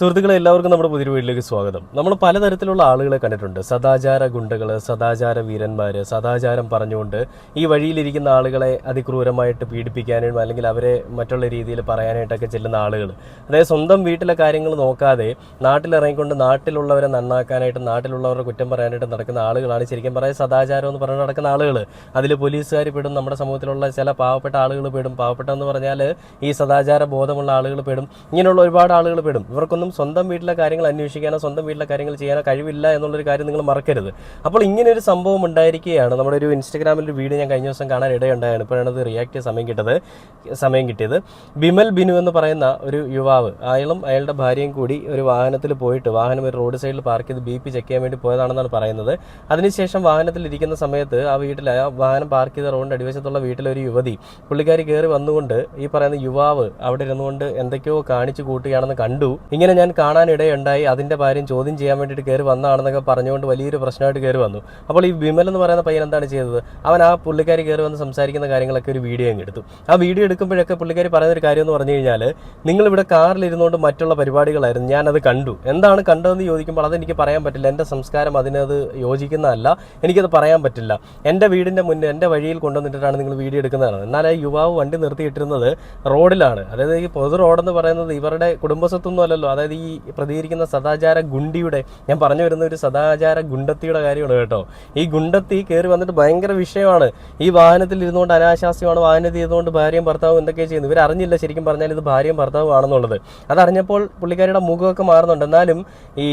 സുഹൃത്തുക്കളെ എല്ലാവർക്കും നമ്മുടെ പുതിയ വീട്ടിലേക്ക് സ്വാഗതം. നമ്മൾ പലതരത്തിലുള്ള ആളുകളെ കണ്ടിട്ടുണ്ട്. സദാചാര ഗുണ്ടകൾ സദാചാര വീരന്മാർ സദാചാരം പറഞ്ഞുകൊണ്ട് ഈ വഴിയിലിരിക്കുന്ന ആളുകളെ അതിക്രൂരമായിട്ട് പീഡിപ്പിക്കാനും അല്ലെങ്കിൽ അവരെ മറ്റുള്ള രീതിയിൽ പറയാനായിട്ടൊക്കെ ചെല്ലുന്ന ആളുകൾ അതായത് സ്വന്തം വീട്ടിലെ കാര്യങ്ങൾ നോക്കാതെ നാട്ടിലിറങ്ങിക്കൊണ്ട് നാട്ടിലുള്ളവരെ നന്നാക്കാനായിട്ട് നാട്ടിലുള്ളവരുടെ കുറ്റം പറയാനായിട്ട് നടക്കുന്ന ആളുകളാണ് ശരിക്കും പറയാൻ സദാചാരം എന്ന് പറഞ്ഞ് നടക്കുന്ന ആളുകൾ അതിൽ പോലീസുകാർ പെടും നമ്മുടെ സമൂഹത്തിലുള്ള ചില പാവപ്പെട്ട ആളുകൾ പെടും. പാവപ്പെട്ട എന്ന് പറഞ്ഞാൽ ഈ സദാചാര ബോധമുള്ള ആളുകൾ പെടും. ഇങ്ങനെയുള്ള ഒരുപാട് ആളുകൾ പെടും. ഇവർക്കൊന്നും സ്വന്തം വീട്ടിലെ കാര്യങ്ങൾ അന്വേഷിക്കാനോ സ്വന്തം വീട്ടിലെ കാര്യങ്ങൾ ചെയ്യാനോ കഴിവില്ല എന്നുള്ളൊരു കാര്യം നിങ്ങൾ മറക്കരുത്. അപ്പോൾ ഇങ്ങനെ ഒരു സംഭവം ഉണ്ടായിരിക്കുകയാണ്. നമ്മുടെ ഒരു ഇൻസ്റ്റഗ്രാമിൽ ഒരു വീഡിയോ ഞാൻ കഴിഞ്ഞ ദിവസം കാണാൻ ഇടയുണ്ടായിരുന്നു. ഇപ്പോഴാണ് അത് റിയാക്ട് ചെയ്യാൻ സമയം കിട്ടത് സമയം കിട്ടിയത്. ബിമൽ ബിനു എന്ന് പറയുന്ന ഒരു യുവാവ് അയാളും അയാളുടെ ഭാര്യയും കൂടി ഒരു വാഹനത്തിൽ പോയിട്ട് വാഹനം ഒരു റോഡ് സൈഡിൽ പാർക്ക് ചെയ്ത് ബി പി ചെക്ക് ചെയ്യാൻ വേണ്ടി പോയതാണെന്നാണ് പറയുന്നത്. അതിനുശേഷം വാഹനത്തിൽ ഇരിക്കുന്ന സമയത്ത് ആ വീട്ടിൽ ആ വാഹനം പാർക്ക് ചെയ്ത റോഡിന്റെ അടിവശത്തുള്ള വീട്ടിലൊരു യുവതി പുള്ളിക്കാരി കയറി വന്നുകൊണ്ട് ഈ പറയുന്ന യുവാവ് അവിടെ ഇരുന്നുകൊണ്ട് എന്തൊക്കെയോ കാണിച്ചു കൂട്ടുകയാണെന്ന് കണ്ടു. ഇങ്ങനെ ഞാൻ കാണാനിടയുണ്ടായി. അതിന്റെ ഭാര്യം ചോദ്യം ചെയ്യാൻ വേണ്ടിയിട്ട് കയറി വന്നതാണെന്നൊക്കെ പറഞ്ഞുകൊണ്ട് വലിയൊരു പ്രശ്നമായിട്ട് കയറി വന്നു. അപ്പോൾ ഈ വിമൽ എന്ന് പറയുന്ന പയ്യൻ എന്താണ് ചെയ്തത്? അവൻ ആ പുള്ളിക്കാരി കയറി വന്ന് സംസാരിക്കുന്ന കാര്യങ്ങളൊക്കെ ഒരു വീഡിയോ അങ്ങ് എടുത്തു. ആ വീഡിയോ എടുക്കുമ്പോഴൊക്കെ പുള്ളിക്കാരി പറയുന്ന ഒരു കാര്യം എന്ന് പറഞ്ഞു കഴിഞ്ഞാൽ നിങ്ങളിവിടെ കാറിലിരുന്നുകൊണ്ട് മറ്റുള്ള പരിപാടികളായിരുന്നു. ഞാനത് കണ്ടു. എന്താണ് കണ്ടതെന്ന് ചോദിക്കുമ്പോൾ അതെനിക്ക് പറയാൻ പറ്റില്ല. എന്റെ സംസ്കാരം അതിനത് യോജിക്കുന്നതല്ല. എനിക്കത് പറയാൻ പറ്റില്ല. എന്റെ വീടിന്റെ മുന്നിൽ എന്റെ വഴിയിൽ കൊണ്ടുവന്നിട്ടാണ് നിങ്ങൾ വീഡിയോ എടുക്കുന്നതാണ്. എന്നാൽ ആ യുവാവ് വണ്ടി നിർത്തിയിട്ടിരുന്നത് റോഡിലാണ്. അതായത് ഈ പൊതു റോഡെന്ന് പറയുന്നത് ഇവരുടെ കുടുംബസ്വത്തൊന്നും അല്ലല്ലോ. അതായത് ഈ പ്രതികരിക്കുന്ന സദാചാര ഗുണ്ടിയുടെ ഞാൻ പറഞ്ഞു വരുന്ന ഒരു സദാചാര ഗുണ്ടത്തിയുടെ കാര്യമാണ് കേട്ടോ. ഈ ഗുണ്ടത്തി കയറി വന്നിട്ട് ഭയങ്കര വിഷയമാണ്. ഈ വാഹനത്തിൽ ഇരുന്നുകൊണ്ട് അനാശാസ്യമാണ്. വാഹനത്തിൽ ഇരുന്നുകൊണ്ട് ഭാര്യയും ഭർത്താവും എന്തൊക്കെ ചെയ്യുന്നു? ഇവർ അറിഞ്ഞില്ല ശരിക്കും പറഞ്ഞാൽ ഇത് ഭാര്യയും ഭർത്താവും ആണെന്നുള്ളത്. അതറിഞ്ഞപ്പോൾ പുള്ളിക്കാരിയുടെ മുഖമൊക്കെ മാറുന്നുണ്ട്. എന്നാലും ഈ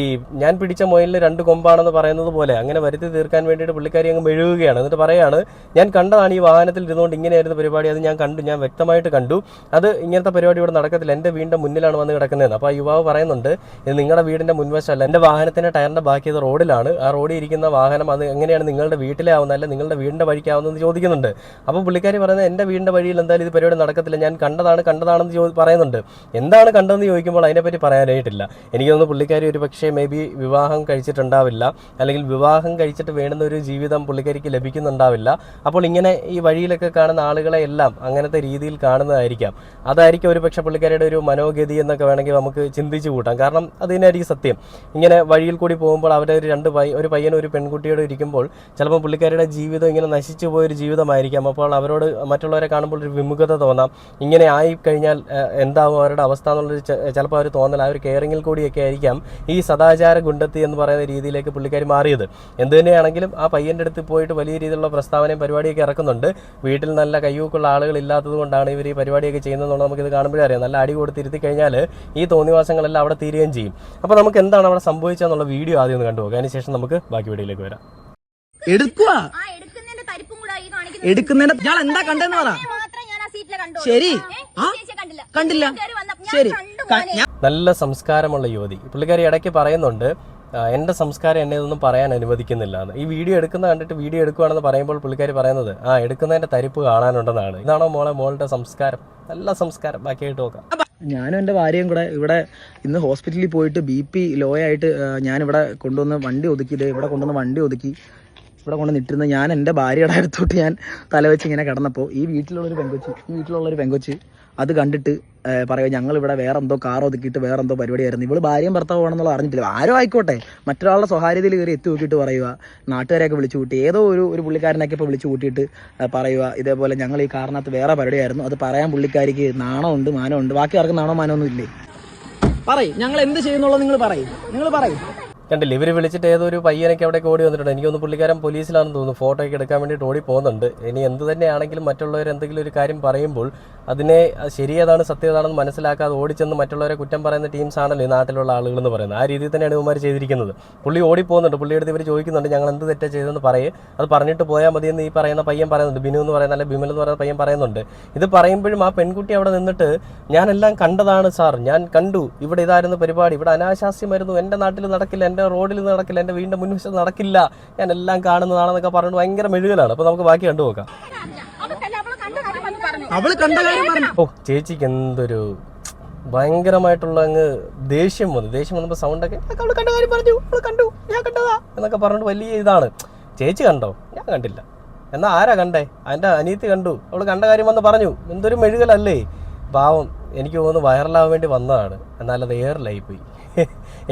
ഞാൻ പിടിച്ച മൊയിലിൽ രണ്ട് കൊമ്പാണെന്ന് പറയുന്നത് പോലെ അങ്ങനെ വരുത്തി തീർക്കാൻ വേണ്ടിയിട്ട് പുള്ളിക്കാരി അങ്ങ് മെഴുകുകയാണ്. എന്നിട്ട് പറയാണ് ഞാൻ കണ്ടതാണ് ഈ വാഹനത്തിൽ ഇരുന്നുകൊണ്ട് ഇങ്ങനെയായിരുന്നു പരിപാടി. അത് ഞാൻ കണ്ടു. ഞാൻ വ്യക്തമായിട്ട് കണ്ടു. അത് ഇങ്ങനത്തെ പരിപാടി ഇവിടെ നടക്കത്തില്ല. എന്റെ വീടിന്റെ മുന്നിലാണ് വന്ന് കിടക്കുന്നതെന്ന്. അപ്പോൾ ആ യുവാവ് പറയുന്നുണ്ട് ഇത് നിങ്ങളുടെ വീടിന്റെ മുൻവശമല്ല. എന്റെ വാഹനത്തിന്റെ ടയറിന്റെ ബാക്കി ഇത് റോഡിലാണ്. ആ റോഡിൽ ഇരിക്കുന്ന വാഹനം അത് എങ്ങനെയാണ് നിങ്ങളുടെ വീട്ടിലെ ആവുന്നത് അല്ല നിങ്ങളുടെ വീടിന്റെ വഴിക്കാവുന്നതെന്ന് ചോദിക്കുന്നുണ്ട്. അപ്പോൾ പുള്ളിക്കാരി പറയുന്നത് എന്റെ വീടിന്റെ വഴിയിൽ എന്തായാലും ഇത് പരിപാടി നടക്കത്തില്ല. ഞാൻ കണ്ടതാണ് കണ്ടതാണെന്ന് ചോ പറയുന്നുണ്ട്. എന്താണ് കണ്ടതെന്ന് ചോദിക്കുമ്പോൾ അതിനെപ്പറ്റി പറയാനായിട്ടില്ല. എനിക്ക് തോന്നുന്നു പുള്ളിക്കാരി ഒരു പക്ഷേ മേ ബി വിവാഹം കഴിച്ചിട്ടുണ്ടാവില്ല. അല്ലെങ്കിൽ വിവാഹം കഴിച്ചിട്ട് വേണ്ടുന്ന ഒരു ജീവിതം പുള്ളിക്കാരിക്ക് ലഭിക്കുന്നുണ്ടാവില്ല. അപ്പോൾ ഇങ്ങനെ ഈ വഴിയിലൊക്കെ കാണുന്ന ആളുകളെ എല്ലാം അങ്ങനത്തെ രീതിയിൽ കാണുന്നതായിരിക്കാം. അതായിരിക്കും ഒരു പക്ഷേ പുള്ളിക്കാരിയുടെ ഒരു മനോഗതി എന്നൊക്കെ വേണമെങ്കിൽ നമുക്ക് ചിന്തിച്ചു കൂട്ടാം. കാരണം അത് തന്നെയായിരിക്കും സത്യം. ഇങ്ങനെ വഴിയിൽ കൂടി പോകുമ്പോൾ അവരെ ഒരു രണ്ട് പയ്യ ഒരു പയ്യനും ഒരു പെൺകുട്ടിയോട് ഇരിക്കുമ്പോൾ ചിലപ്പോൾ പുള്ളിക്കാരുടെ ജീവിതം ഇങ്ങനെ നശിച്ചു പോയൊരു ജീവിതമായിരിക്കാം. അപ്പോൾ അവരോട് മറ്റുള്ളവരെ കാണുമ്പോൾ ഒരു വിമുഖത തോന്നാം. ഇങ്ങനെ ആയി കഴിഞ്ഞാൽ എന്താവും അവരുടെ അവസ്ഥ എന്നുള്ളൊരു ചിലപ്പോൾ അവർ തോന്നൽ ആ ഒരു കെയറിങ്ങിൽ കൂടിയൊക്കെ ആയിരിക്കാം ഈ സദാചാര ഗുണ്ടത്തി എന്ന് പറയുന്ന രീതിയിലേക്ക് പുള്ളിക്കാർ മാറിയത്. എന്ത് തന്നെയാണെങ്കിലും ആ പയ്യന്റെ അടുത്ത് പോയിട്ട് വലിയ രീതിയിലുള്ള പ്രസ്താവനയും പരിപാടിയൊക്കെ ഇറക്കുന്നുണ്ട്. വീട്ടിൽ നല്ല കയ്യൂക്കുള്ള ആളുകൾ ഇല്ലാത്തത് കൊണ്ടാണ് ഇവർ ഈ പരിപാടിയൊക്കെ ചെയ്യുന്നതെന്നുള്ളത് നമുക്കിത് കാണുമ്പോഴേ അറിയാം. നല്ല അടി കൊടുത്തിരുത്തി കഴിഞ്ഞാൽ ഈ തോന്നിവാസങ്ങളെല്ലാം അവിടെ തീരുകയും ചെയ്യും. അപ്പോൾ നമുക്ക് എന്താണ് അവിടെ സംഭവിച്ചതെന്നുള്ള വീഡിയോ ആദ്യം ഒന്ന് കണ്ടുപോകാം അതിനുശേഷം നമുക്ക് ബാക്കി വീഡിയോയിലേക്ക് വരാം. എടുക്കുക ആ എടുക്കുന്നതിന്റെ ഞാൻ എന്താ കണ്ടെന്ന് പറ. ഇതിനെ മാത്രം ഞാൻ ആ സീറ്റിൽ കണ്ടു ശരി. കണ്ടില്ല. ശരി. കണ്ടു ഞാൻ നല്ല സംസ്കാരമുള്ള യുവതി. പുള്ളിക്കാരി ഇടയ്ക്ക് പറയുന്നുണ്ട് എന്റെ എന്റെ സംസ്കാരം എന്നെ ഇതൊന്നും പറയാൻ അനുവദിക്കുന്നില്ല എന്ന് ഈ വീഡിയോ എടുക്കുന്ന കണ്ടിട്ട് വീഡിയോ എടുക്കുകയാണെന്ന് പറയുമ്പോൾ പുള്ളിക്കാരി പറയുന്നത് ആ എടുക്കുന്നതിന്റെ തരിപ്പ് കാണാനുണ്ടെന്നാണ്. ഇതാണോ മോളെ മോളുടെ സംസ്കാരം? നല്ല സംസ്കാരം. ബാക്കിയായിട്ട് നോക്കാം. ഞാനും എന്റെ ഭാര്യയും കൂടെ ഇവിടെ ഇന്ന് ഹോസ്പിറ്റലിൽ പോയിട്ട് ബി പി ലോ ആയിട്ട് ഞാനിവിടെ കൊണ്ടുവന്ന് വണ്ടി ഒതുക്കി ഇവിടെ കൊണ്ടുവന്ന് വണ്ടി ഒതുക്കി ഇവിടെ കൊണ്ട് നിട്ടിരുന്ന ഞാൻ എന്റെ ഭാര്യയുടെ അടുത്തോട്ട് ഞാൻ തലവെച്ച് ഇങ്ങനെ കിടന്നപ്പോൾ ഈ വീട്ടിലുള്ളൊരു പെങ്കൊച്ച് ഈ വീട്ടിലുള്ളൊരു പെങ്കൊച്ച് അത് കണ്ടിട്ട് പറയുക ഞങ്ങൾ ഇവിടെ വേറെ എന്തോ കാർ ഒതുക്കിയിട്ട് വേറെ എന്തോ പരിപാടിയായിരുന്നു. ഇവൾ ഭാര്യയും ഭർത്താവാണെന്നുള്ള അറിഞ്ഞിട്ടില്ല. ആരോ ആയിക്കോട്ടെ. മറ്റൊരാളുടെ സ്വകാര്യതയിൽ കയറി എത്തി നോക്കിയിട്ട് പറയുക. നാട്ടുകാരെയൊക്കെ വിളിച്ചു കൂട്ടി. ഏതോ ഒരു ഒരു പുള്ളിക്കാരനൊക്കെ ഇപ്പോൾ വിളിച്ചു കൂട്ടിയിട്ട് പറയുക. ഇതേപോലെ ഞങ്ങൾ ഈ കാറിനകത്ത് വേറെ പരിപാടിയായിരുന്നു. അത് പറയാൻ പുള്ളിക്കാരിക്ക് നാണമുണ്ട് മാനമുണ്ട് ബാക്കി ആർക്കും നാണോ മാനമൊന്നും ഇല്ലേ? പറയും. ഞങ്ങൾ എന്ത് ചെയ്യുന്നുള്ളത് നിങ്ങൾ പറയും. നിങ്ങൾ പറയും. കണ്ടില്ല? ഇവർ വിളിച്ചിട്ട് ഏതോ ഒരു പയ്യനൊക്കെ അവിടെ ഓടി വന്നിട്ടുണ്ട്. എനിക്കൊന്ന് പുള്ളിക്കാരൻ പോലീസിലാണെന്ന് തോന്നുന്നു. ഫോട്ടോ ഒക്കെ എടുക്കാൻ വേണ്ടിയിട്ട് ഓടി പോകുന്നുണ്ട്. ഇനി എന്ത് തന്നെയാണെങ്കിലും മറ്റുള്ളവർ എന്തെങ്കിലും ഒരു കാര്യം പറയുമ്പോൾ അതിനെ അത് ശരിയേതാണ് സത്യതാണെന്ന് മനസ്സിലാക്കാതെ ഓടിച്ചെന്ന് മറ്റുള്ളവരെ കുറ്റം പറയുന്ന ടീംസ് ആണല്ലോ ഈ നാട്ടിലുള്ള ആളുകൾ എന്ന് പറയുന്നത്. ആ രീതിയിൽ തന്നെയാണ് ഇവന്മാർ ചെയ്തിരിക്കുന്നത്. പുള്ളി ഓടി പോകുന്നുണ്ട്. പുള്ളിയുടെ അടുത്ത് ഇവർ ചോദിക്കുന്നുണ്ട് ഞങ്ങൾ എന്ത് തെറ്റാ ചെയ്തതെന്ന് പറയേ. അത് പറഞ്ഞിട്ട് പോയാൽ മതിയെന്ന് ഈ പറയുന്ന പയ്യൻ പറയുന്നുണ്ട്. ബിനു എന്ന് പറയുന്ന അല്ലെങ്കിൽ ബിമൽ എന്ന് പറയുന്ന പയ്യൻ പറയുന്നുണ്ട്. ഇത് പറയുമ്പോഴും ആ പെൺകുട്ടി അവിടെ നിന്നിട്ട് ഞാനെല്ലാം കണ്ടതാണ് സാർ. ഞാൻ കണ്ടു. ഇവിടെ ഇതായിരുന്നു പരിപാടി. ഇവിടെ അനാശാസ്യമായിരുന്നു എന്റെ നാട്ടിൽ നടക്കില്ല. എന്റെ റോഡിൽ നടക്കില്ല എന്റെ വീടിന്റെ മുൻവശത്ത് നടക്കില്ല. ഞാൻ എല്ലാം കാണുന്നതാണെന്നൊക്കെ പറഞ്ഞിട്ട് ഭയങ്കര മെഴുകലാണ്. അപ്പോൾ നമുക്ക് ബാക്കി കണ്ടു നോക്കാം. ഓ ചേച്ചിക്ക് എന്തൊരു ഭയങ്കരമായിട്ടുള്ള അങ്ങ് ദേഷ്യം വന്നു. ദേഷ്യം വന്നപ്പോൾ സൗണ്ടൊക്കെ അവൾ കണ്ട കാര്യം പറഞ്ഞു. കണ്ടു. ഞാൻ കണ്ടതാ. എന്നൊക്കെ പറഞ്ഞിട്ട് വലിയ ഇതാണ്. ചേച്ചി കണ്ടോ? ഞാൻ കണ്ടില്ല. എന്നാ ആരാ കണ്ടേ? എന്റെ അനിയത്തി കണ്ടു. അവൾ കണ്ട കാര്യം വന്ന് പറഞ്ഞു. എന്തൊരു മെഴുകലല്ലേ? പാവം. എനിക്ക് തോന്നുന്നു വൈറലാവാൻ വേണ്ടി വന്നതാണ്. എന്നാലത് എയറിലായി പോയി.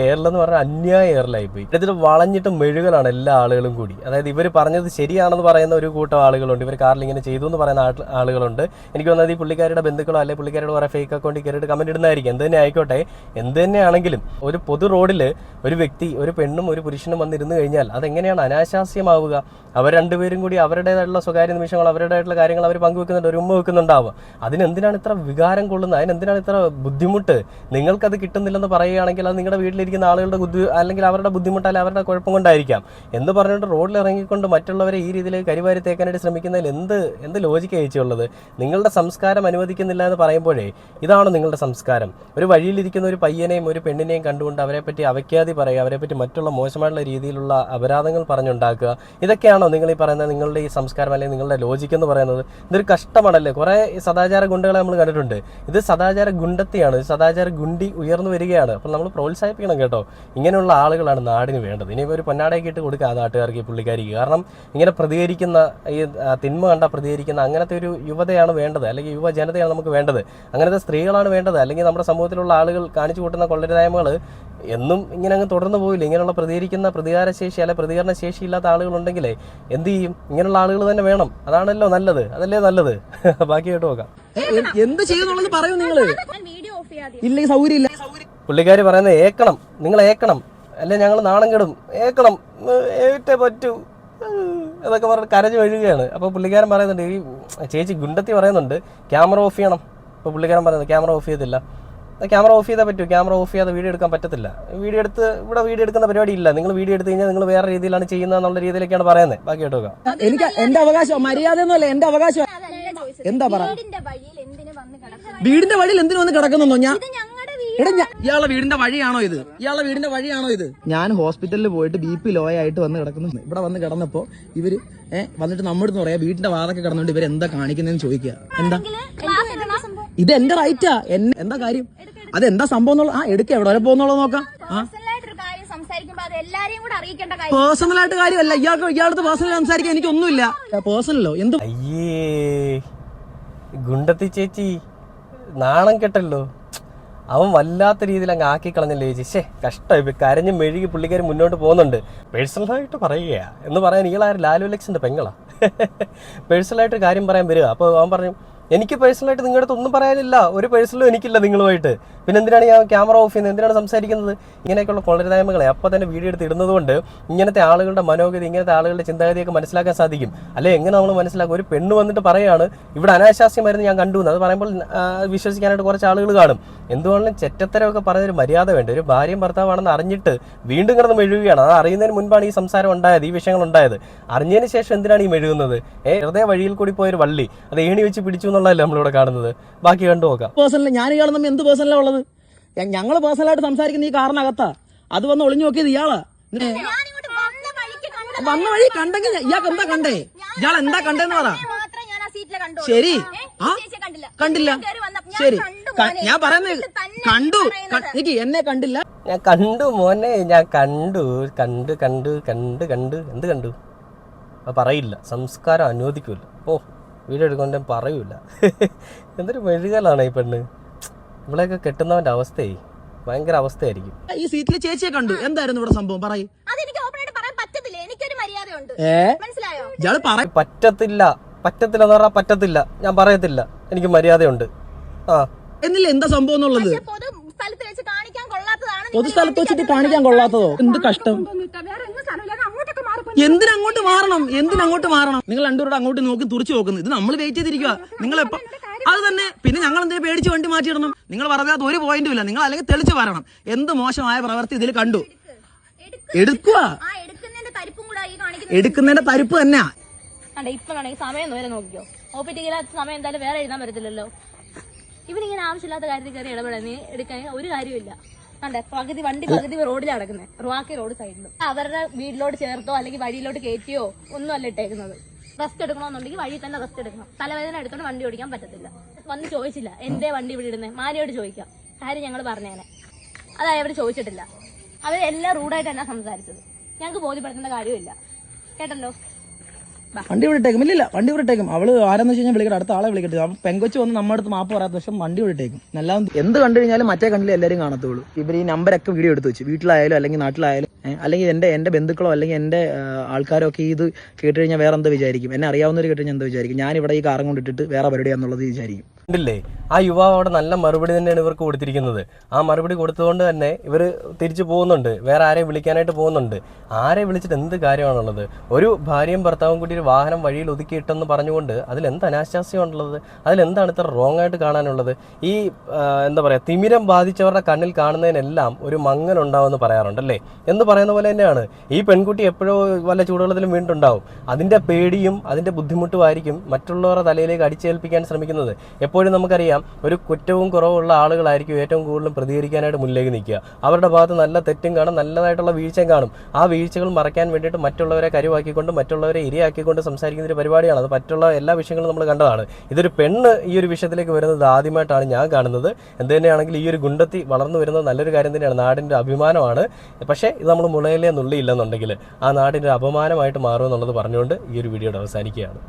എയറിലെന്ന് പറഞ്ഞാൽ അന്യായ എയറിലായി പോയി. ഇതിൽ വളഞ്ഞിട്ട് മെഴുകലാണ് എല്ലാ ആളുകളും കൂടി. അതായത് ഇവർ പറഞ്ഞത് ശരിയാണെന്ന് പറയുന്ന ഒരു കൂട്ടം ആളുകളുണ്ട്. ഇവർ കാറിൽ ഇങ്ങനെ ചെയ്തു എന്ന് പറയുന്ന ആളുകളുണ്ട്. എനിക്ക് തോന്നുന്നത് ഈ പുള്ളിക്കാരുടെ ബന്ധുക്കളോ അല്ലെങ്കിൽ പുള്ളിക്കാരുടെ കുറേ ഫേക്ക് അക്കൗണ്ടിൽ കയറിയിട്ട് കമന്റ് ഇടുന്നതായിരിക്കും. എന്ത് തന്നെ ആയിക്കോട്ടെ. എന്ത് തന്നെയാണെങ്കിലും ഒരു പൊതു റോഡിൽ ഒരു വ്യക്തി ഒരു പെണ്ണും ഒരു പുരുഷനും വന്നിരുന്നു കഴിഞ്ഞാൽ അതെങ്ങനെയാണ് അനാശാസ്യമാവുക? അവർ രണ്ടുപേരും കൂടി അവരുടേതായിട്ടുള്ള സ്വകാര്യ നിമിഷങ്ങൾ അവരുടേതായിട്ടുള്ള കാര്യങ്ങൾ അവർ പങ്കുവെക്കുന്നുണ്ട് ഒരു ഉമ്മ വെക്കുന്നുണ്ടാവുക. അതിനെന്തിനാണ് ഇത്ര വികാരം കൊള്ളുന്നത്? അതിനെന്തിനാണ് ഇത്ര ബുദ്ധിമുട്ട്? നിങ്ങൾക്കത് കിട്ടുന്നില്ലെന്ന് പറയുകയാണെങ്കിൽ അത് നിങ്ങളുടെ വീട്ടിലിരിക്കുന്ന ആളുകളുടെ ബുദ്ധി അല്ലെങ്കിൽ അവരുടെ ബുദ്ധിമുട്ട് അല്ലെങ്കിൽ അവരുടെ കുഴപ്പം കൊണ്ടായിരിക്കാം. എന്ന് പറഞ്ഞുകൊണ്ട് റോഡിൽ ഇറങ്ങിക്കൊണ്ട് മറ്റുള്ളവരെ ഈ രീതിയിൽ കരിവാരി തേക്കാനായിട്ട് ശ്രമിക്കുന്നതിൽ എന്ത് എന്ത് ലോജിക്ക് അയച്ചുള്ളത് നിങ്ങളുടെ സംസ്കാരം അനുവദിക്കുന്നില്ല എന്ന് പറയുമ്പോഴേ ഇതാണ് നിങ്ങളുടെ സംസ്കാരം. ഒരു വഴിയിലിരിക്കുന്ന ഒരു പയ്യനെയും ഒരു പെണ്ണിനെയും കണ്ടുകൊണ്ട് അവരെ പറ്റി അവയ്ക്കാതി പറയുക അവരെ പറ്റി മറ്റുള്ള മോശമായിട്ടുള്ള രീതിയിലുള്ള അപരാധങ്ങൾ പറഞ്ഞുണ്ടാക്കുക ഇതൊക്കെയാണോ നിങ്ങൾ ഈ പറയുന്നത് നിങ്ങളുടെ ഈ സംസ്കാരം അല്ലെങ്കിൽ നിങ്ങളുടെ ലോജിക്ക് എന്ന് പറയുന്നത്? ഇതൊരു കഷ്ടമാണല്ലേ? കുറേ സദാചാര ഗുണ്ടകളെ നമ്മൾ കണ്ടിട്ടുണ്ട്. ഇത് സദാചാര ഗുണ്ടത്തിയാണ് സദാചാര ഗുണ്ടി ഉയർന്നു വരികയാണ്. അപ്പോൾ നമ്മൾ പ്രോത്സാഹിപ്പിക്കണം കേട്ടോ. ഇങ്ങനെയുള്ള ആളുകളാണ് നാടിന് വേണ്ടത്. ഇനി ഒരു പൊന്നാടയൊക്കെ ഇട്ട് കൊടുക്കുക ആ നാട്ടുകാർക്ക് ഈ പുള്ളിക്കാരിക്ക്. കാരണം ഇങ്ങനെ പ്രതികരിക്കുന്ന ഈ തിന്മ കണ്ട പ്രതികരിക്കുന്ന അങ്ങനത്തെ ഒരു യുവതയാണ് വേണ്ടത്. അല്ലെങ്കിൽ യുവജനതയാണ് നമുക്ക് വേണ്ടത്. അങ്ങനത്തെ സ്ത്രീകളാണ് വേണ്ടത്. അല്ലെങ്കിൽ നമ്മുടെ സമൂഹത്തിലുള്ള ആളുകൾ കാണിച്ചു കൂട്ടുന്ന കൊള്ളരുതായ്മകൾ എന്നും ഇങ്ങനെ അങ്ങ് തുടർന്നു പോയില്ല ഇങ്ങനെയുള്ള പ്രതികരിക്കുന്ന പ്രതികാരശേഷി അല്ലെ പ്രതികരണ ശേഷി ഇല്ലാത്ത ആളുകളുണ്ടെങ്കിലേ എന്ത് ചെയ്യും? ഇങ്ങനെയുള്ള ആളുകൾ തന്നെ വേണം. അതാണല്ലോ നല്ലത്. അതല്ലേ നല്ലത്. ബാക്കി കേട്ട് നോക്കാം. എന്ത് ചെയ്യുന്നുള്ളത് പറയൂ നിങ്ങൾ. ഞാൻ വീഡിയോ ഓഫ് ചെയ്യാതെ ഇല്ലെങ്കിൽ സൗകര്യം ഇല്ല പുള്ളിക്കാരി പറയുന്നത് ഏക്കണം നിങ്ങൾ ഏക്കണം അല്ലെ ഞങ്ങൾ നാണം കെടും ഏക്കണം ഏറ്റേ പറ്റൂ എന്നൊക്കെ പറഞ്ഞ് കരഞ്ഞു വഴുകയാണ്. അപ്പോൾ പുള്ളിക്കാരൻ പറയുന്നുണ്ട് ഈ ചേച്ചി ഗുണ്ടത്തി പറയുന്നുണ്ട് ക്യാമറ ഓഫ് ചെയ്യണം. ഇപ്പോൾ പുള്ളിക്കാരൻ പറയുന്നത് ക്യാമറ ഓഫ് ചെയ്തില്ല ക്യാമറ ഓഫ് ചെയ്താൽ പറ്റൂ ക്യാമറ ഓഫ് ചെയ്യാതെ വീഡിയോ എടുക്കാൻ പറ്റത്തില്ല. വീഡിയോ എടുത്ത് ഇവിടെ വീഡിയോ എടുക്കുന്ന പരിപാടി ഇല്ല നിങ്ങൾ വീഡിയോ എടുത്ത് കഴിഞ്ഞാൽ നിങ്ങൾ വേറെ രീതിയിലാണ് ചെയ്യുന്നത് എന്നുള്ള രീതിയിലേക്കാണ് പറയുന്നത്. ബാക്കി കേട്ടോ എനിക്ക് എന്റെ അവകാശം മര്യാദ എന്റെ അവകാശം. എന്താ പറയാ വീടിന്റെ വഴിയിൽ എന്തിനു വന്ന് കിടക്കുന്നു? വീടിന്റെ വഴിയിൽ എന്തിനു വന്ന് കിടക്കുന്നുണ്ടോ ഞാൻ എടാ ഞാ- ഇയാളുടെ വീടിന്റെ വഴിയാണോ ഇത്? ഇയാളുടെ വീടിന്റെ വഴിയാണോ ഇത്? ഞാൻ ഹോസ്പിറ്റലിൽ പോയിട്ട് ബി പി ലോ ആയിട്ട് വന്ന് കിടക്കുന്നു. ഇവിടെ വന്ന് കിടന്നപ്പോ ഇവർ ഏഹ് വന്നിട്ട് നമ്മുടെ അടുത്ത് പറയാ വീടിന്റെ വാതൊക്കെ കിടന്നുകൊണ്ട് ഇവർ എന്താ കാണിക്കുന്നതെന്ന് ചോദിക്കുക എന്താ? ഇത് എന്റെ റൈറ്റാ എന്നെ എന്താ കാര്യം? അതെന്താ സംഭവം എന്നുള്ള ആ എടുക്ക എവിടെ വരെ പോകുന്നുള്ളത് നോക്കാം. ആ. പേഴ്സണലായിട്ടൊരു കാര്യം സംസാരിക്കുമ്പോ അത് എല്ലാരെയും കൂടെ അറിയിക്കേണ്ട കാര്യം. പേഴ്സണൽ ആയിട്ട് കാര്യമല്ല. ഇയാൾക്ക് ഇയാളടുത്ത് പേഴ്സണൽ സംസാരിക്കാൻ എനിക്കൊന്നുമില്ല. പേഴ്സണലോ എന്ത് അയ്യേ. ഗുണ്ടത്തി ചേച്ചി നാണം കെട്ടല്ലോ. അവൻ വല്ലാത്ത രീതിയിൽ അങ്ങ് ആക്കി കളഞ്ഞല്ലേ ചേച്ചി ശേ കഷ്ടമായി കരഞ്ഞ് മെഴുകി പുള്ളിക്കാർ മുന്നോട്ട് പോകുന്നുണ്ട്. പേഴ്സണലായിട്ട് പറയുക എന്ന് പറയാൻ ഇയാളാരും ലാലു ലക്സിന്റെ പെങ്ങളാണ് പേഴ്സണലായിട്ട് കാര്യം പറയാൻ വരിക. അപ്പോൾ അവൻ പറഞ്ഞു എനിക്ക് പേഴ്സണലായിട്ട് നിങ്ങളുടെ അടുത്ത് ഒന്നും പറയാനില്ല. ഒരു പേഴ്സണലും എനിക്കില്ല നിങ്ങളുമായിട്ട്. പിന്നെ എന്തിനാണ് ഞാൻ ക്യാമറ ഓഫ് ചെയ്യുന്നത്? എന്തിനാണ് സംസാരിക്കുന്നത്? ഇങ്ങനെയൊക്കെയുള്ള കൊള്ളരുതായ്മകളെ അപ്പോൾ തന്നെ വീഡിയോ എടുത്ത് ഇടുന്നത് കൊണ്ട് ഇങ്ങനത്തെ ആളുകളുടെ മനോഗതി ഇങ്ങനത്തെ ആളുകളുടെ ചിന്താഗതിയൊക്കെ മനസ്സിലാക്കാൻ സാധിക്കും. അല്ലെ എങ്ങനെ നമ്മൾ മനസ്സിലാക്കും? ഒരു പെണ്ണ് വന്നിട്ട് പറയാണ് ഇവിടെ അനാശാസ്യമായിരുന്നു ഞാൻ കണ്ടു അത് പറയുമ്പോൾ വിശ്വസിക്കാനായിട്ട് കുറച്ച് ആളുകൾ കാണും. എന്തുകൊണ്ടും ചെറ്റത്തരമൊക്കെ പറഞ്ഞൊരു മര്യാദ വേണ്ട? ഒരു ഭാര്യയും ഭർത്താവാണെന്ന് അറിഞ്ഞിട്ട് വീണ്ടും കിടന്ന് മെഴുകുകയാണ്. അത് അറിയുന്നതിന് മുൻപാണ് ഈ സംസാരം ഉണ്ടായത് ഈ വിഷയങ്ങൾ ഉണ്ടായത്. അറിഞ്ഞതിന് ശേഷം എന്തിനാണ് ഈ മെഴുകുന്നത്? ഏ വെറുതെ വഴിയിൽ കൂടി പോയൊരു വള്ളി. അത് ഏണി വെച്ച് പിടിച്ചു എന്നുള്ളതല്ലേ നമ്മളിവിടെ കാണുന്നത്. ബാക്കി കണ്ടു നോക്കാം. പേഴ്സണലി ഞാൻ ഇയാൾ തമ്മിൽ എന്ത് പേഴ്സണലാ ഉള്ളത്? ഞങ്ങൾ പേഴ്സണലായിട്ട് സംസാരിക്കുന്ന ഈ കാറിനകത്താ. അത് വന്ന് ഒളിഞ്ഞു നോക്കിയത് ഇയാളാ. വന്ന വഴി കണ്ടെങ്കിൽ ഇയാൾക്ക് എന്താ കണ്ടേ? ഇയാൾ എന്താ കണ്ടെന്ന് പറ. മാത്രമേ ഞാൻ ആ സീറ്റിലെ കണ്ടു. ശരി. ആ? കണ്ടില്ല. കണ്ടില്ല. കേറി വന്നപ്പോ ഞാൻ ശരി. കണ്ടു ഞാൻ പറയുന്നത് കണ്ടു. എനിക്ക് എന്നെ കണ്ടില്ല. ഞാൻ കണ്ടു മോനെ. ഞാൻ കണ്ടു. കണ്ടു കണ്ടു കണ്ടു കണ്ട്. എന്ത് കണ്ടു? പറയില്ല. സംസ്കാരം അനുവദിക്കൂല. ഓ. വീഡിയോ എടുക്കൊണ്ട് ഞാൻ പറയൂല. എന്തൊരു മെഴുകലാണ് ഈ പെണ്ണ്? ഇവളെയൊക്കെ കെട്ടുന്നവന്റെ അവസ്ഥയെ ഭയങ്കര അവസ്ഥയായിരിക്കും. ഈ സീറ്റിലെ ചേച്ചിയെ കണ്ടു. എന്തായിരുന്നു ഇവിടെ സംഭവം? പറയും. അതെനിക്ക് ഓപ്പൺ ആയിട്ട് പറയാൻ പറ്റത്തില്ല. പറ്റത്തില്ല. എന്ന് പറഞ്ഞാൽ പറ്റത്തില്ല. ഞാൻ പറയത്തില്ല. എനിക്ക് മര്യാദയുണ്ട്. ആ. എന്നില്ല എന്താ സംഭവം എന്നുള്ളത്? പൊതുസ്ഥലത്ത് വെച്ചിട്ട് കാണിക്കാൻ കൊള്ളാത്തതോ? എന്ത് കഷ്ടം? എന്തിനങ്ങോട്ട് മാറണം? എന്തിനങ്ങോട്ട് മാറണം? നിങ്ങൾ രണ്ടുപേരുടെ അങ്ങോട്ട് നോക്കി തുറച്ചു നോക്കുന്നു. ഇത് നമ്മൾ വെയിറ്റ് ചെയ്തിരിക്കുക നിങ്ങൾ എപ്പോ അത് തന്നെ. പിന്നെ ഞങ്ങൾ എന്തെങ്കിലും പേടിച്ച് വണ്ടി മാറ്റിയിടണം നിങ്ങൾ പറഞ്ഞാൽ ഒരു പോയിന്റും ഇല്ല. നിങ്ങൾ അല്ലെങ്കിൽ തെളിച്ച് വരണം. എന്ത് മോശമായ പ്രവൃത്തി ഇതിൽ കണ്ടു. എടുക്കുക ആ എടുക്കുന്നതിന്റെ തരിപ്പും തന്നെയാ. അണ്ട ഇപ്പൊ വേണമെങ്കിൽ സമയം നേരെ നോക്കിയോ? പി സമയം എന്തായാലും വേറെ എഴുതാൻ പറ്റത്തില്ലല്ലോ. ഇവനിങ്ങനെ ആവശ്യമില്ലാത്ത കാര്യത്തിൽ കയറി ഇടപെടാൻ നീ എടുക്കാൻ ഒരു കാര്യമില്ല കണ്ടേ? പകുതി വണ്ടി പകുതി റോഡിലാണ് കിടക്കുന്നത് റുവാക്കി റോഡ് സൈഡിലും. അവരുടെ വീട്ടിലോട്ട് ചേർത്തോ അല്ലെങ്കിൽ വഴിയിലോട്ട് കയറ്റിയോ ഒന്നും അല്ല ഇട്ടേക്കുന്നത്. റെസ്റ്റ് എടുക്കണമെന്നുണ്ടെങ്കിൽ വഴി തന്നെ റെസ്റ്റ് എടുക്കണം. തലവേദന എടുത്തോണ്ട് വണ്ടി ഓടിക്കാൻ പറ്റത്തില്ല. വന്ന് ചോദിച്ചില്ല എന്തേ വണ്ടി ഇവിടെ ഇടുന്നത് മാനയോട് ചോദിക്കാം. കാര്യം ഞങ്ങൾ പറഞ്ഞേനെ. അതായത് അവർ ചോദിച്ചിട്ടില്ല. അവർ എല്ലാം റൂഡായിട്ട് തന്നെ സംസാരിച്ചത്. ഞങ്ങൾക്ക് ബോധ്യപ്പെടുത്തേണ്ട കാര്യമില്ല. കേട്ടല്ലോ? വണ്ടി വിളിട്ടേക്കും ഇല്ല ഇല്ല വണ്ടി വിളിട്ടേക്കും അവൾ ആരെന്ന് വെച്ച് കഴിഞ്ഞാൽ വിളിക്കട്ടെ അടുത്ത ആളെ വിളിക്കട്ടെ. അപ്പൊ പെങ്കൊച്ച് വന്ന് നമ്മുടെ അടുത്ത് മാപ്പ് പറയാത്ത പക്ഷേ വണ്ടി വിളിട്ടേക്കും എല്ലാം എന്ത് കണ്ടു കഴിഞ്ഞാലും മറ്റേ കണ്ടിൽ എല്ലാവരും കാണത്തുള്ളൂ. ഇവർ ഈ നമ്പരൊക്കെ വീഡിയോ എടുത്ത് വെച്ച് വീട്ടിലായാലും അല്ലെങ്കിൽ നാട്ടിലായാലും അല്ലെങ്കിൽ എന്റെ എന്റെ ബന്ധുക്കളോ അല്ലെങ്കിൽ എന്റെ ആൾക്കാരോ ഒക്കെ ഇത് കേട്ട് കഴിഞ്ഞാൽ വേറെ എന്താ വിചാരിക്കും. എന്നെ അറിയാവുന്നവർ കേട്ട് കഴിഞ്ഞാൽ എന്താ വിചാരിക്കും. ഞാൻ ഇവിടെ ഈ കാറും കൊണ്ടിട്ടിട്ട് വേറെ പരിപാടിയാന്നുള്ളത് വിചാരിക്കും. കണ്ടില്ലേ? ആ യുവാവ് അവിടെ നല്ല മറുപടി തന്നെയാണ് ഇവർക്ക് കൊടുത്തിരിക്കുന്നത്. ആ മറുപടി കൊടുത്തുകൊണ്ട് തന്നെ ഇവർ തിരിച്ചു പോകുന്നുണ്ട്. വേറെ ആരെയും വിളിക്കാനായിട്ട് പോകുന്നുണ്ട്. ആരെ വിളിച്ചിട്ട് എന്ത് കാര്യമാണുള്ളത്? ഒരു ഭാര്യയും ഭർത്താവും കൂടി ഒരു വാഹനം വഴിയിൽ ഒതുക്കിയിട്ടെന്ന് പറഞ്ഞുകൊണ്ട് അതിൽ എന്ത് അനാശാസ്യമാണുള്ളത്? അതിലെന്താണ് ഇത്ര റോങ് ആയിട്ട് കാണാനുള്ളത്? ഈ എന്താ പറയുക തിമിരം ബാധിച്ചവരുടെ കണ്ണിൽ കാണുന്നതിനെല്ലാം ഒരു മങ്ങൽ ഉണ്ടാവുമെന്ന് പറയാറുണ്ടല്ലേ? എന്ന് പറയുന്ന പോലെ തന്നെയാണ്. ഈ പെൺകുട്ടി എപ്പോഴോ വല്ല ചൂടുവെള്ളത്തിലും വീണ്ടുണ്ടാവും അതിന്റെ പേടിയും അതിന്റെ ബുദ്ധിമുട്ടുമായിരിക്കും മറ്റുള്ളവരുടെ തലയിലേക്ക് അടിച്ചേൽപ്പിക്കാൻ ശ്രമിക്കുന്നത്. എപ്പോഴും നമുക്കറിയാം ഒരു കുറ്റവും കുറവുള്ള ആളുകളായിരിക്കും ഏറ്റവും കൂടുതൽ പ്രതികരിക്കാനായിട്ട് മുന്നിലേക്ക് നിൽക്കുക. അവരുടെ ഭാഗത്ത് നല്ല തെറ്റും കാണും നല്ലതായിട്ടുള്ള വീഴ്ചയും കാണും. ആ വീഴ്ചകൾ മറയ്ക്കാൻ വേണ്ടിയിട്ട് മറ്റുള്ളവരെ കരുവാക്കിക്കൊണ്ട് മറ്റുള്ളവരെ ഇരയാക്കിക്കൊണ്ട് സംസാരിക്കുന്ന ഒരു പരിപാടിയാണ്. അത് മറ്റുള്ള എല്ലാ വിഷയങ്ങളും നമ്മൾ കണ്ടതാണ്. ഇതൊരു പെണ്ണ് ഈ ഒരു വിഷയത്തിലേക്ക് വരുന്നത് ആദ്യമായിട്ടാണ് ഞാൻ കാണുന്നത്. എന്ത് തന്നെയാണെങ്കിൽ ഈ ഒരു ഗുണ്ടത്തി വളർന്നു വരുന്നത് നല്ലൊരു കാര്യം തന്നെയാണ്. നാടിന്റെ അഭിമാനമാണ്. പക്ഷേ ഇത് നമ്മൾ മുളയിലേ നുള്ളിയില്ലെന്നുണ്ടെങ്കിൽ ആ നാടിന്റെ അപമാനമായിട്ട് മാറുമെന്നുള്ളത് പറഞ്ഞുകൊണ്ട് ഈ ഒരു വീഡിയോയുടെ അവസാനിക്കുകയാണ്.